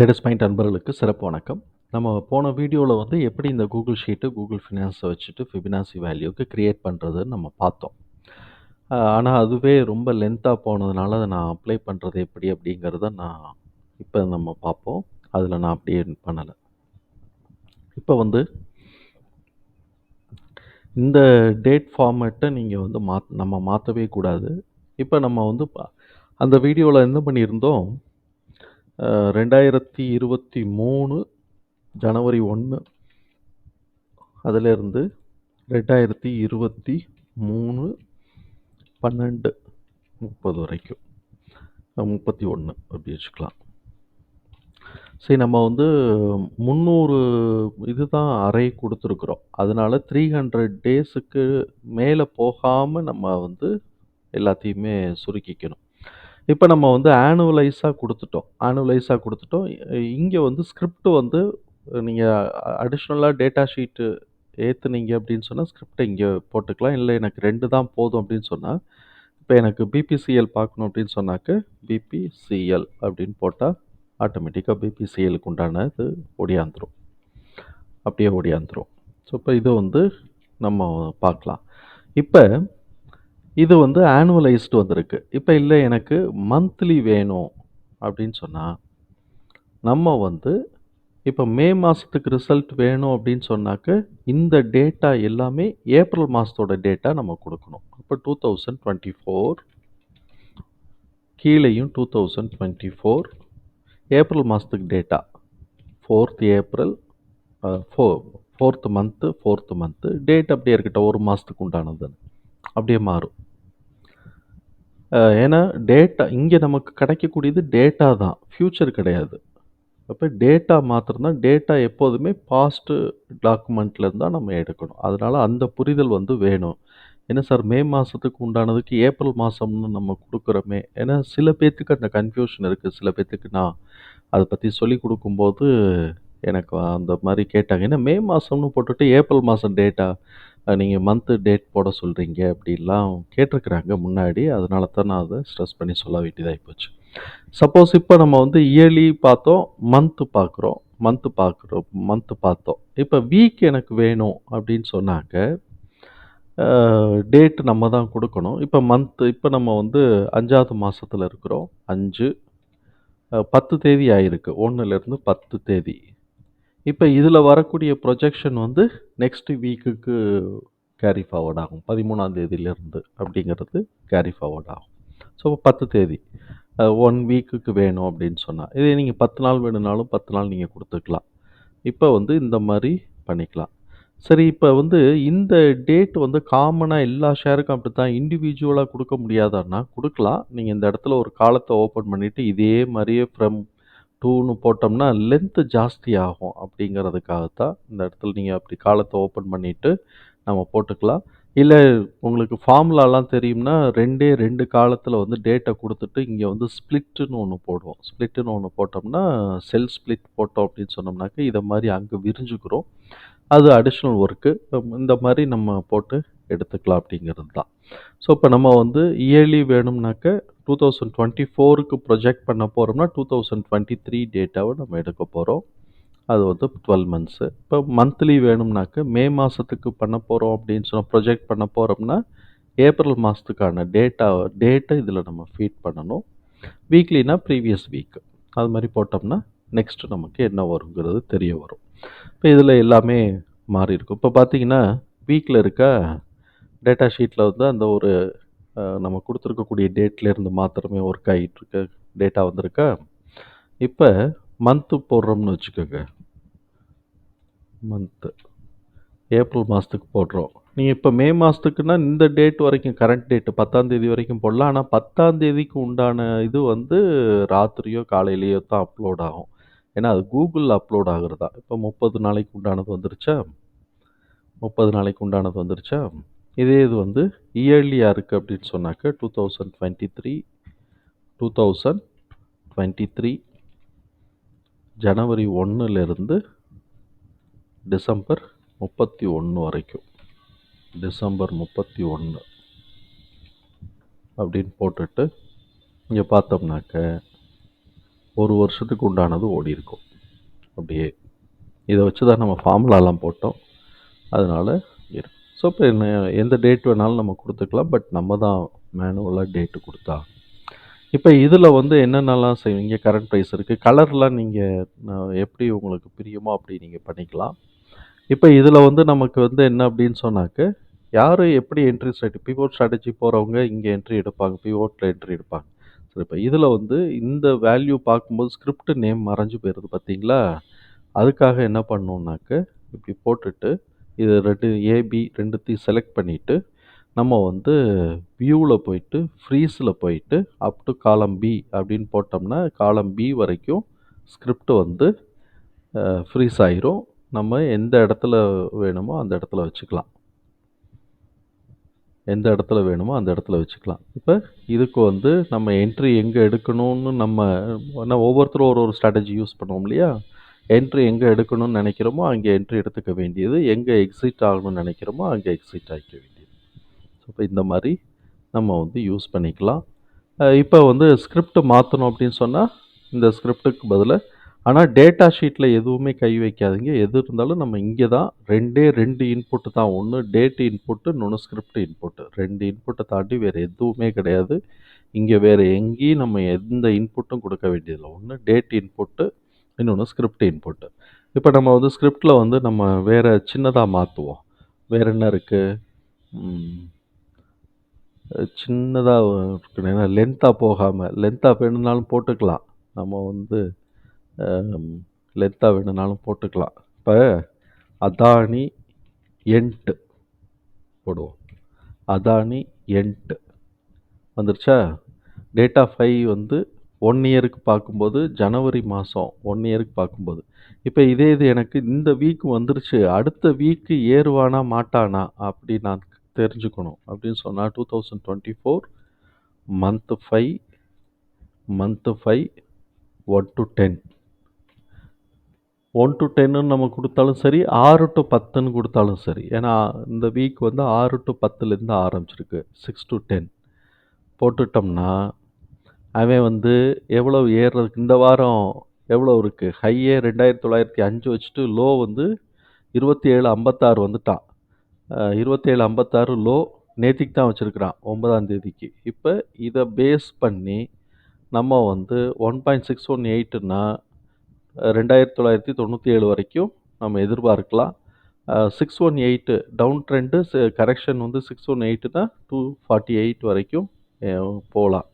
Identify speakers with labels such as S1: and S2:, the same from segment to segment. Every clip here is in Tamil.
S1: லேட்டஸ்ட் பாயிண்ட் அன்பர்களுக்கு சிறப்பு வணக்கம். நம்ம போன வீடியோவில் வந்து எப்படி இந்த கூகுள் ஷீட்டு கூகுள் ஃபினான்ஸை வச்சுட்டு ஃபிபினாசி வேல்யூக்கு க்ரியேட் பண்ணுறதுன்னு நம்ம பார்த்தோம். ஆனால் அதுவே ரொம்ப லென்த்தாக போனதுனால அதை நான் அப்ளை பண்ணுறது எப்படி அப்படிங்கிறத நான் இப்போ நம்ம பார்ப்போம். அதில் நான் அப்படியே பண்ணலை. இப்போ வந்து இந்த டேட் ஃபார்மேட்டை நீங்கள் வந்து மா நம்ம மாற்றவே கூடாது. இப்போ நம்ம வந்து அந்த வீடியோவில் என்ன பண்ணியிருந்தோம்? ரெண்டாயிரத்தி இருபத்தி மூணு ஜனவரி ஒன்று அதிலிருந்து ரெண்டாயிரத்தி இருபத்தி மூணு பன்னெண்டு முப்பது வரைக்கும். முப்பத்தி ஒன்று அப்படி வச்சுக்கலாம். சரி நம்ம வந்து முந்நூறு இதுதான் அறை கொடுத்துருக்குறோம். அதனால த்ரீ ஹண்ட்ரட் டேஸுக்கு மேலே போகாமல் நம்ம வந்து எல்லாத்தையுமே சுருக்கிக்கணும். இப்போ நம்ம வந்து ஆனுவலைஸாக கொடுத்துட்டோம். ஆனுவலைஸாக கொடுத்துட்டோம். இங்கே வந்து ஸ்கிரிப்ட் வந்து நீங்கள் அடிஷ்னலாக டேட்டா ஷீட்டு ஏற்றுனீங்க அப்படின்னு சொன்னால் ஸ்கிரிப்டை இங்கே போட்டுக்கலாம். இல்லை எனக்கு ரெண்டு தான் போதும் அப்படின்னு சொன்னால் இப்போ எனக்கு பிபிசிஎல் பார்க்கணும் அப்படின்னு சொன்னாக்க பிபிசிஎல் அப்படின்னு போட்டால் ஆட்டோமேட்டிக்காக பிபிசிஎலுக்கு உண்டான இது ஒடியாந்துரும். அப்படியே ஒடியாந்துரும். ஸோ இப்போ இது வந்து நம்ம பார்க்கலாம். இப்போ இது வந்து ஆனுவலைஸ்டு வந்திருக்கு. இப்போ இல்லை எனக்கு மந்த்லி வேணும் அப்படின்னு சொன்னால் நம்ம வந்து இப்போ மே மாதத்துக்கு ரிசல்ட் வேணும் அப்படின்னு சொன்னாக்க இந்த டேட்டா எல்லாமே ஏப்ரல் மாதத்தோட டேட்டா நம்ம கொடுக்கணும். அப்போ டூ தௌசண்ட் டுவெண்ட்டி ஃபோர் கீழேயும் two thousand twenty four April மாதத்துக்கு data fourth April four fourth month fourth month date அப்படியே இருக்கட்டும் ஒரு மாதத்துக்கு உண்டானது அப்படியே மாறும். ஏன்னா டேட்டா இங்கே நமக்கு கிடைக்கக்கூடியது டேட்டா தான். ஃப்யூச்சர் கிடையாது. அப்போ டேட்டா மாத்திரம்தான் டேட்டா எப்போதுமே பாஸ்ட்டு டாக்குமெண்ட்லேருந்து தான் நம்ம எடுக்கணும். அதனால் அந்த புரிதல் வந்து வேணும். என்ன சார் மே மாதத்துக்கு உண்டானதுக்கு ஏப்ரல் மாதம்னு நம்ம கொடுக்குறோமே. ஏன்னா சில பேர்த்துக்கு அந்த கன்ஃபியூஷன் இருக்குது சில பேர்த்துக்கு நான் அதை பற்றி சொல்லி கொடுக்கும்போது எனக்கு அந்த மாதிரி கேட்டாங்க. ஏன்னா மே மாதம்னு போட்டுட்டு ஏப்ரல் மாதம் டேட்டா நீங்கள் மந்த்து டேட் போட சொல்கிறீங்க அப்படிலாம் கேட்டிருக்கிறாங்க முன்னாடி. அதனால தான் நான் அதை ஸ்ட்ரெஸ் பண்ணி சொல்ல வேண்டியதாக போச்சு. சப்போஸ் இப்போ நம்ம வந்து இயர்லி பார்த்தோம் மந்த்து பார்க்குறோம் மந்த்து பார்க்குறோம் மந்த்து பார்த்தோம். இப்போ வீக் எனக்கு வேணும் அப்படின்னு சொன்னாங்க. டேட் நம்ம தான் கொடுக்கணும். இப்போ மந்த்து இப்போ நம்ம வந்து அஞ்சாவது மாதத்தில் இருக்கிறோம். அஞ்சு பத்து தேதி ஆகிருக்கு ஒன்றுலேருந்து பத்து தேதி. இப்போ இதில் வரக்கூடிய ப்ரொஜெக்ஷன் வந்து நெக்ஸ்ட் வீக்குக்கு கேரி ஃபார்வர்ட் ஆகும். பதிமூணாம் தேதியிலேருந்து அப்படிங்கிறது கேரி ஃபார்வர்ட் ஆகும். ஸோ பத்து தேதி. ஒன் வீக்குக்கு வேணும் அப்படின்னு சொன்னால் இதே நீங்கள் பத்து நாள் வேணும்னாலும் பத்து நாள் நீங்கள் கொடுத்துக்கலாம். இப்போ வந்து இந்த மாதிரி பண்ணிக்கலாம். சரி இப்போ வந்து இந்த டேட் வந்து காமனாக எல்லா ஷேருக்கும் அப்படி தான் இண்டிவிஜுவலாக கொடுக்க முடியாதான்னா கொடுக்கலாம். நீங்கள் இந்த இடத்துல ஒரு காலத்தை ஓப்பன் பண்ணிவிட்டு இதே மாதிரியே ஃப்ரம் டூன்னு போட்டோம்னா லென்த்து ஜாஸ்தி ஆகும் அப்படிங்கிறதுக்காகத்தான் இந்த இடத்துல நீங்கள் அப்படி காலத்தை ஓப்பன் பண்ணிவிட்டு நம்ம போட்டுக்கலாம். இல்லை உங்களுக்கு ஃபார்முலாலாம் தெரியும்னா ரெண்டே ரெண்டு காலத்தில் வந்து டேட்டை கொடுத்துட்டு இங்கே வந்து ஸ்ப்ளிட்டுன்னு ஒன்று போடுவோம். ஸ்ப்ளிட்டுன்னு ஒன்று போட்டோம்னா செல் ஸ்ப்ளிட் போட்டோம் அப்படின்னு சொன்னோம்னாக்க இதை மாதிரி அங்கே விரிஞ்சுக்கிறோம். அது அடிஷ்னல் ஒர்க்கு இந்த மாதிரி நம்ம போட்டு எடுத்துக்கலாம் அப்படிங்கிறது தான். ஸோ இப்போ நம்ம வந்து இயர்லி வேணும்னாக்க டூ தௌசண்ட் டுவெண்ட்டி ஃபோருக்கு ப்ரொஜெக்ட் பண்ண போகிறோம்னா டூ தௌசண்ட் டுவெண்ட்டி த்ரீ டேட்டாவை நம்ம எடுக்க போகிறோம் அது வந்து டுவெல் மந்த்ஸு இப்போ மந்த்லி வேணும்னாக்க மே மாதத்துக்கு பண்ண போகிறோம் அப்படின்னு சொன்னால் ப்ரொஜெக்ட் பண்ண போகிறோம்னா ஏப்ரல் மாதத்துக்கான டேட்டா டேட்டை இதில் நம்ம ஃபீட் பண்ணணும். வீக்லினா ப்ரீவியஸ் வீக் அது மாதிரி போட்டோம்னா நெக்ஸ்ட் நமக்கு என்ன வருங்கிறது தெரிய வரும். இப்போ இதில் எல்லாமே மாறி இருக்கும் இப்போ பார்த்தீங்கன்னா வீக்கில் இருக்க டேட்டா ஷீட்டில் வந்து அந்த ஒரு நம்ம கொடுத்துருக்கக்கூடிய டேட்லேருந்து மாத்திரமே ஒர்க் ஆகிட்டுருக்க டேட்டா வந்திருக்கா? இப்போ மந்த்து போடுறோம்னு வச்சுக்கோங்க. மந்த்து ஏப்ரல் மாதத்துக்கு போடுறோம். நீங்கள் இப்போ மே மாதத்துக்குன்னா இந்த டேட் வரைக்கும் கரண்ட் டேட்டு பத்தாந்தேதி வரைக்கும் போடலாம். ஆனால் பத்தாந்தேதிக்கு உண்டான இது வந்து ராத்திரியோ காலையிலையோ தான் அப்லோட் ஆகும். ஏன்னா அது கூகுளில் அப்லோட் ஆகுறதா? இப்போ முப்பது நாளைக்கு உண்டானது வந்துருச்சா? முப்பது நாளைக்கு உண்டானது வந்துருச்சா? இதே இது வந்து இயர்லியாக இருக்குது அப்படின்னு சொன்னாக்க two thousand twenty three two thousand twenty three ஜனவரி ஒன்றுலேருந்து டிசம்பர் முப்பத்தி ஒன்று வரைக்கும். டிசம்பர் முப்பத்தி ஒன்று அப்படின்னு போட்டுட்டு இங்கே பார்த்தோம்னாக்க ஒரு வருஷத்துக்கு உண்டானது ஓடி இருக்கும். அப்படியே இதை வச்சு தான் நம்ம ஃபார்முலாலாம் போட்டோம். அதனால் இருக்கும் ஸோ இப்போ என்ன எந்த டேட் வேணாலும் நம்ம கொடுத்துக்கலாம் பட் நம்ம தான் மேனுவலாக டேட்டு கொடுத்தா. இப்போ இதில் வந்து என்னென்னலாம் செய்வீங்க? கரண்ட் ப்ரைஸ் இருக்குது கலர்லாம் நீங்கள் எப்படி உங்களுக்கு பிரியுமோ அப்படி நீங்கள் பண்ணிக்கலாம். இப்போ இதில் வந்து நமக்கு வந்து என்ன அப்படின்னு சொன்னாக்க யார் எப்படி என்ட்ரி ஸ்ட்ராட்டஜி பிவோட் ஸ்ட்ராட்டஜி போகிறவங்க இங்கே என்ட்ரி எடுப்பாங்க பிவோட்டில் என்ட்ரி எடுப்பாங்க. சரி இப்போ இதில் வந்து இந்த வேல்யூ பார்க்கும்போது ஸ்கிரிப்ட் நேம் மறைஞ்சு போயிடுது பார்த்தீங்களா அதுக்காக என்ன பண்ணணுன்னாக்க இப்படி போட்டுட்டு இது ரெண்டு ஏபி ரெண்டுத்தையும் செலக்ட் பண்ணிவிட்டு நம்ம வந்து வியூவில் போயிட்டு ஃப்ரீஸில் போயிட்டு அப் டு காலம் பி அப்படின்னு போட்டோம்னா காலம் பி வரைக்கும் ஸ்கிரிப்ட் வந்து ஃப்ரீஸ் ஆயிரும். நம்ம எந்த இடத்துல வேணுமோ அந்த இடத்துல வச்சுக்கலாம். எந்த இடத்துல வேணுமோ அந்த இடத்துல வச்சுக்கலாம். இப்போ இதுக்கு வந்து நம்ம என்ட்ரி எங்கே எடுக்கணும்னு நம்ம ஒவ்வொருத்தரும் ஒரு ஒரு ஸ்ட்ராட்டஜி யூஸ் பண்ணுவோம் இல்லையா? என்ட்ரி எங்கே எடுக்கணும்னு நினைக்கிறோமோ அங்கே என்ட்ரி எடுத்துக்க வேண்டியது. எங்கே எக்ஸிட் ஆகணும்னு நினைக்கிறோமோ அங்கே எக்ஸிட் ஆகிக்க வேண்டியது. ஸோ இப்போ இந்த மாதிரி நம்ம வந்து யூஸ் பண்ணிக்கலாம். இப்போ வந்து ஸ்கிரிப்ட் மாற்றணும் அப்படின்னு சொன்னால் இந்த ஸ்கிரிப்டுக்கு பதிலாக ஆனால் டேட்டா ஷீட்டில் எதுவுமே கை வைக்காதீங்க. எது இருந்தாலும் நம்ம இங்கே தான் ரெண்டே ரெண்டு இன்புட்டு தான். ஒன்று டேட் இன்புட்டு இன்னொன்று ஸ்கிரிப்ட் இன்புட்டு ரெண்டு இன்புட்டை தாண்டி வேறு எதுவுமே கிடையாது. இங்கே வேறு எங்கேயும் நம்ம எந்த இன்புட்டும் கொடுக்க வேண்டியதில்லை. ஒன்று டேட் இன்புட்டு இன்னொன்று ஸ்கிரிப்ட் இன்புட்டு இப்போ நம்ம வந்து ஸ்கிரிப்டில் வந்து நம்ம வேறு சின்னதாக மாற்றுவோம் வேறு என்ன இருக்குது சின்னதாக இருக்குன்னு ஏன்னா லென்த்தாக போகாமல் லென்த்தாக வேணும்னாலும் போட்டுக்கலாம். நம்ம வந்து லென்த்தாக வேணும்னாலும் போட்டுக்கலாம். இப்போ அதானி என்ட்டு போடுவோம். அதானி என்ட்டு வந்துருச்சா? டேட்டா ஃபைவ் வந்து ஒன் இயருக்கு பார்க்கும்போது ஜனவரி மாதம் ஒன் இயருக்கு பார்க்கும்போது. இப்போ இதே இது எனக்கு இந்த வீக் வந்துருச்சு அடுத்த வீக்கு ஏறுவானா மாட்டானா அப்படி நான் தெரிஞ்சுக்கணும் அப்படின்னு சொன்னால் two thousand twenty four month five month five one to ten one to டென்னு நம்ம கொடுத்தாலும் சரி ஆறு டு பத்துன்னு கொடுத்தாலும் சரி. ஏன்னா இந்த வீக் வந்து ஆறு டு பத்துலேருந்து ஆரம்பிச்சிருக்கு சிக்ஸ் டு டென் போட்டுட்டோம்னா அவன் வந்து எவ்வளோ ஏறுறதுக்கு இந்த வாரம் எவ்வளோ இருக்குது ஹையே ரெண்டாயிரத்தி தொள்ளாயிரத்தி அஞ்சு வச்சுட்டு லோ வந்து இருபத்தி ஏழு ஐம்பத்தாறு வந்துட்டான். இருபத்தேழு ஐம்பத்தாறு லோ நேற்றுக்கு தான் வச்சுருக்கிறான் ஒன்பதாம் தேதிக்கு. இப்போ இதை பேஸ் பண்ணி நம்ம வந்து ஒன் பாயிண்ட் சிக்ஸ் ஒன் எயிட்டுன்னா ரெண்டாயிரத்தி தொள்ளாயிரத்தி தொண்ணூற்றி ஏழு வரைக்கும் நம்ம எதிர்பார்க்கலாம். Six one eight down trend correction வந்து சிக்ஸ் ஒன் எயிட்டு தான் டூ ஃபார்ட்டி எயிட் வரைக்கும் போகலாம்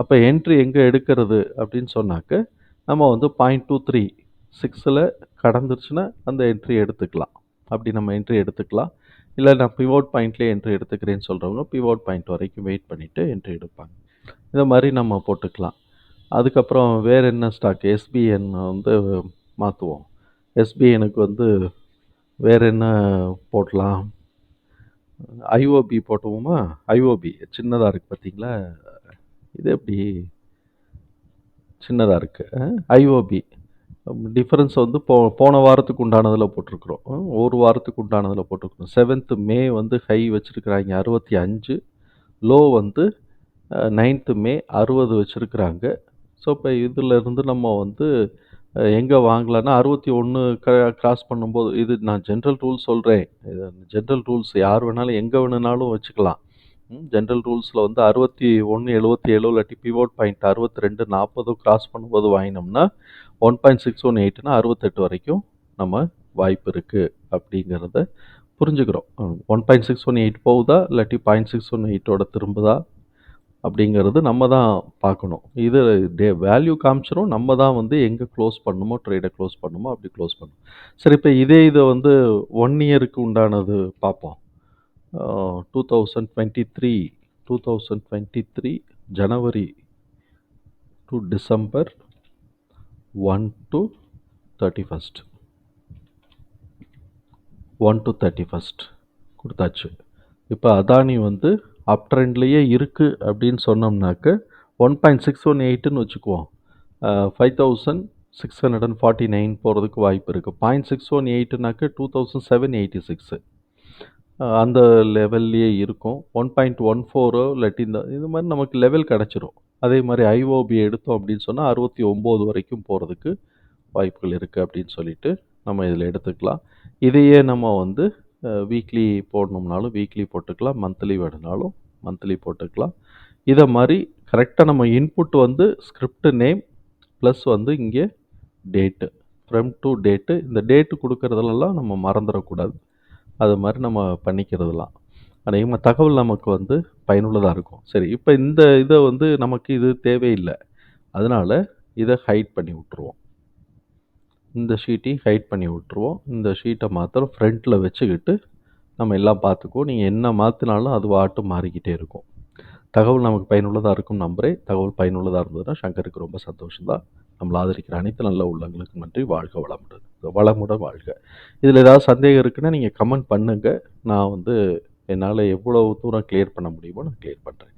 S1: அப்போ என்ட்ரி எங்கே எடுக்கிறது அப்படின்னு சொன்னாக்க நம்ம வந்து பாயிண்ட் டூ த்ரீ சிக்ஸில் கடந்துருச்சுன்னா அந்த என்ட்ரி எடுத்துக்கலாம். அப்படி நம்ம என்ட்ரி எடுத்துக்கலாம். இல்லை நான் பிவோட் பாயிண்ட்லேயே என்ட்ரி எடுத்துக்கிறேன்னு சொல்கிறவங்க பிவோட் பாயிண்ட் வரைக்கும் வெயிட் பண்ணிவிட்டு என்ட்ரி எடுப்பாங்க. இந்த மாதிரி நம்ம போட்டுக்கலாம். அதுக்கப்புறம் வேறு என்ன ஸ்டாக் எஸ்பிஎன் வந்து மாற்றுவோம் எஸ்பிஎனுக்கு வந்து வேறு என்ன போடலாம்? ஐஓபி போட்டுவோமா? ஐஓபி சின்னதாக இருக்குது பார்த்தீங்களா இது எப்படி? சின்னதாக இருக்குது ஐஓபி டிஃப்ரென்ஸ் வந்து போ போன வாரத்துக்கு உண்டானதில் போட்டிருக்குறோம். ஒரு வாரத்துக்கு உண்டானதில் போட்டிருக்குறோம். செவன்த்து மே வந்து ஹை வச்சுருக்குறாங்க அறுபத்தி அஞ்சு. லோ வந்து நைன்த்து மே அறுபது வச்சுருக்குறாங்க. ஸோ இப்போ இதிலேருந்து நம்ம வந்து எங்கே வாங்கலான்னா அறுபத்தி ஒன்று க க்ராஸ் பண்ணும்போது இது நான் ஜென்ரல் ரூல்ஸ் சொல்கிறேன் இது ஜென்ரல் ரூல்ஸ் யார் வேணாலும் எங்கே வேணுனாலும் வச்சுக்கலாம். ஜென்ரல் ரூல்ஸில் வந்து அறுபத்தி ஒன்று எழுபத்தி ஏழு இல்லாட்டி பிவோட் பாயிண்ட் அறுபத்தி ரெண்டு நாற்பது கிராஸ் பண்ணும்போது வாங்கினோம்னா ஒன் பாயிண்ட் சிக்ஸ் ஒன் எயிட்னா அறுபத்தெட்டு வரைக்கும் நம்ம வாய்ப்பு இருக்குது அப்படிங்கிறத புரிஞ்சுக்கிறோம். One point six one eight போகுதா இல்லாட்டி பாயிண்ட் சிக்ஸ் ஒன் எயிட்டோட திரும்புதா அப்படிங்கிறது நம்ம தான் பார்க்கணும். இது டே வேல்யூ காமிச்சிரும் நம்ம தான் வந்து எங்கே க்ளோஸ் பண்ணணுமோ ட்ரேடை க்ளோஸ் பண்ணணுமோ அப்படி க்ளோஸ் பண்ணணும் சரி இப்போ இதே இதை வந்து ஒன் இயருக்கு உண்டானது பார்ப்போம். Two thousand twenty three two thousand twenty three January to December one to thirty first one to thirty first கொடுத்தாச்சு. இப்போ அதானி வந்து அப் ட்ரெண்ட்லேயே இருக்குது அப்படின்னு சொன்னோம்னாக்க ஒன் பாயிண்ட் சிக்ஸ் ஒன் எயிட்டுன்னு வச்சுக்குவோம். Five thousand six hundred and forty nine போகிறதுக்கு வாய்ப்பு இருக்குது point six one எயிட்டுனாக்க two thousand seven eighty six அந்த லெவல்லையே இருக்கும். ஒன் பாயிண்ட் ஒன் ஃபோரோ இல்லாட்டி இந்த இது மாதிரி நமக்கு லெவல் கிடச்சிரும். அதே மாதிரி ஐஓபி எடுத்தோம் அப்படின்னு சொன்னால் அறுபத்தி ஒம்பது வரைக்கும் போகிறதுக்கு வாய்ப்புகள் இருக்குது அப்படின்னு சொல்லிட்டு நம்ம இதில் எடுத்துக்கலாம். இதையே நம்ம வந்து வீக்லி போடணும்னாலும் வீக்லி போட்டுக்கலாம். மந்த்லி வேணுனாலும் மந்த்லி போட்டுக்கலாம். இதை மாதிரி கரெக்டாக நம்ம இன்புட் வந்து ஸ்கிரிப்ட் நேம் ப்ளஸ் வந்து இங்கே டேட்டு ஃப்ரம் டு டேட்டு இந்த டேட்டு கொடுக்குறதுலலாம் நம்ம மறந்துடக்கூடாது. அது மாதிரி நம்ம பண்ணிக்கிறதுலாம். அநேகமாக தகவல் நமக்கு வந்து பயனுள்ளதாக இருக்கும். சரி இப்போ இந்த இதை வந்து நமக்கு இது தேவையில்லை. அதனால் இதை ஹைட் பண்ணி விட்ருவோம் இந்த ஷீட்டையும் ஹைட் பண்ணி விட்ருவோம் இந்த ஷீட்டை மாத்திரம் ஃப்ரண்ட்டில் வச்சுக்கிட்டு நம்ம எல்லாம் பார்த்துக்குவோம். நீங்கள் என்ன மாற்றினாலும் அது வாட்டு மாறிக்கிட்டே இருக்கும். தகவல் நமக்கு பயனுள்ளதாக இருக்கும் நம்புறேன். தகவல் பயனுள்ளதாக இருந்ததுன்னா சங்கருக்கு ரொம்ப சந்தோஷம் தான் நம்மளை ஆதரிக்கிற அனைத்து நல்ல உள்ளங்களுக்கு நன்றி. வாழ்க வளமுடன். வளமுடன் வாழ்க. இதில் ஏதாவது சந்தேகம் இருக்குன்னா நீங்கள் கமெண்ட் பண்ணுங்கள் நான் வந்து என்னால் எவ்வளோ தூரம் கிளியர் பண்ண முடியுமோ நான் கிளியர் பண்ணுறேன்